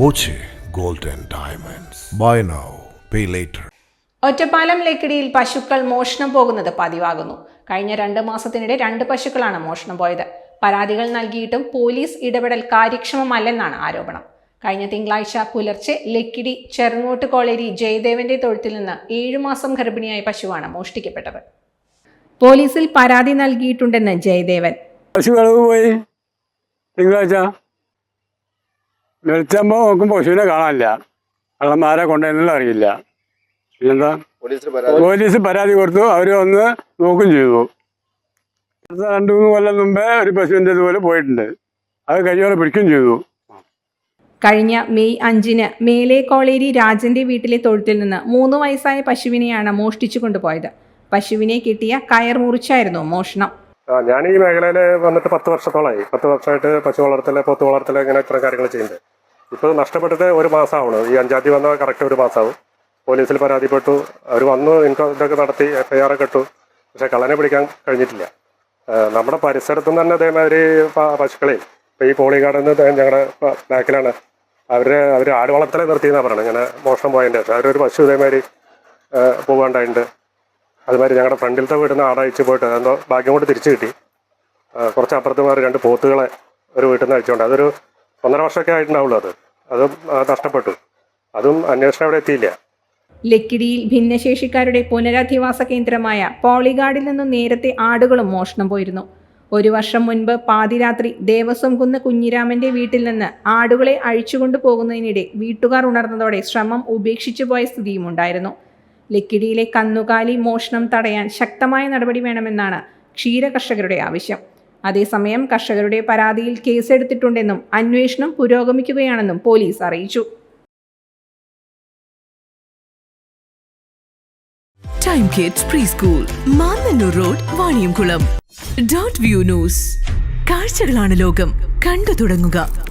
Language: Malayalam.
Boche gold and diamonds. Buy now pay later Ottapalam ലക്കിടിയിൽ പശുക്കൾ മോഷണം പോകുന്നത് പതിവാകുന്നു. കഴിഞ്ഞ രണ്ട് മാസത്തിനിടെ രണ്ട് പശുക്കളാണ് മോഷണം പോയത്. പരാതികൾ നൽകിയിട്ടും പോലീസ് ഇടപെടൽ കാര്യക്ഷമമല്ലെന്നാണ് ആരോപണം. കഴിഞ്ഞ തിങ്കളാഴ്ച പുലർച്ചെ ലക്കിടി ചെറുങ്ങോട്ട് കോളേരി ജയദേവന്റെ തൊഴുത്തിൽ നിന്ന് ഏഴുമാസം ഗർഭിണിയായ പശുവാണ് മോഷ്ടിക്കപ്പെട്ടത്. പോലീസിൽ പരാതി നൽകിയിട്ടുണ്ടെന്ന് ജയദേവൻ. പശു കളവ് പോയി? തിങ്കളാഴ്ച? വെളിച്ചമ്പോൾ നോക്കും പശുവിനെ കാണാനില്ല. കള്ളന്മാരെ കൊണ്ടുവരുന്നില്ല അറിയില്ല. പിന്നെന്താ? പോലീസ് പരാതി കൊടുത്തു. അവർ വന്ന് നോക്കും ചെയ്തു. രണ്ടു രണ്ട് മൂന്ന് കൊല്ലം മുമ്പേ ഒരു പശുവിന്റെ ഇതുപോലെ പോയിട്ടുണ്ട്. അത് കഴിയോടെ പിടിക്കുകയും ചെയ്തു. കഴിഞ്ഞ മെയ് അഞ്ചിന് മേലെ കോളേരി രാജന്റെ വീട്ടിലെ തൊഴുത്തിൽ നിന്ന് മൂന്ന് വയസ്സായ പശുവിനെയാണ് മോഷ്ടിച്ചു കൊണ്ടുപോയത്. പശുവിനെ കിട്ടിയ കയർ മുറിച്ചായിരുന്നു മോഷണം. ആ, ഞാൻ ഈ മേഖലയിൽ വന്നിട്ട് പത്ത് വർഷത്തോളമായി പത്ത് വർഷമായിട്ട് പശു വളർത്തൽ പോത്ത് വളർത്തൽ ഇങ്ങനെ ഇത്തരം കാര്യങ്ങൾ ചെയ്യുന്നത്. ഇപ്പോൾ നഷ്ടപ്പെട്ടിട്ട് ഒരു മാസമാണ് ഈ അഞ്ചാം തീയതി വന്നാൽ കറക്റ്റ് ഒരു മാസമാവും. പോലീസിൽ പരാതിപ്പെട്ടു. അവർ വന്നു ഇൻകം ഇതൊക്കെ നടത്തി എഫ് ഐ ആർ ഒക്കെ ഇട്ടു. പക്ഷെ കള്ളനെ പിടിക്കാൻ കഴിഞ്ഞിട്ടില്ല. നമ്മുടെ പരിസരത്തു നിന്ന് തന്നെ അതേമാതിരി പശുക്കളെയും. ഇപ്പോൾ ഈ പോളിഗാർഡിൽ നിന്ന് ഞങ്ങളുടെ ബാക്കിലാണ്. അവർ അവർ ആട് വളർത്തലെ നിർത്തിയെന്നാണ് പറയുന്നത് ഇങ്ങനെ മോഷണം പോയതിന്റെ പക്ഷേ അവരൊരു പശു ഇതേമാതിരി പോകാണ്ടായിട്ടുണ്ട് അതുമാതിരി ഞങ്ങളുടെ ഫ്രണ്ടിലത്തെ വീട്ടിൽ നിന്ന് ആടയച്ച് പോയിട്ട് എന്തോ ഭാഗ്യം കൊണ്ട് തിരിച്ചു കിട്ടി. കുറച്ച് അപ്പുറത്ത് മാറി രണ്ട് പോത്തുകളെ ഒരു വീട്ടിൽ നിന്ന് അയച്ചുകൊണ്ട് അതൊരു ഒന്നര വർഷമൊക്കെ ആയിട്ടുണ്ടാവുള്ളൂ അത്. അതും നഷ്ടപ്പെട്ടു. അതും അന്വേഷണം അവിടെ എത്തിയില്ല. ലക്കിടിയിൽ ഭിന്നശേഷിക്കാരുടെ പുനരധിവാസ കേന്ദ്രമായ പോളിഗാർഡിൽ നിന്നും നേരത്തെ ആടുകളും മോഷണം പോയിരുന്നു. ഒരു വർഷം മുൻപ് പാതിരാത്രി ദേവസ്വം കുന്ന് കുഞ്ഞിരാമന്റെ വീട്ടിൽ നിന്ന് ആടുകളെ അഴിച്ചുകൊണ്ടു പോകുന്നതിനിടെ വീട്ടുകാർ ഉണർന്നതോടെ ശ്രമം ഉപേക്ഷിച്ചു പോയ സ്ഥിതിയും ഉണ്ടായിരുന്നു. ലക്കിടിയിലെ കന്നുകാലി മോഷണം തടയാൻ ശക്തമായ നടപടി വേണമെന്നാണ് ക്ഷീരകർഷകരുടെ ആവശ്യം. അതേസമയം കർഷകരുടെ പരാതിയിൽ കേസെടുത്തിട്ടുണ്ടെന്നും അന്വേഷണം പുരോഗമിക്കുകയാണെന്നും പോലീസ് അറിയിച്ചു. Time kids preschool road view news കാഴ്ചകളാണ് ലോകം. കണ്ടു തുടങ്ങുക.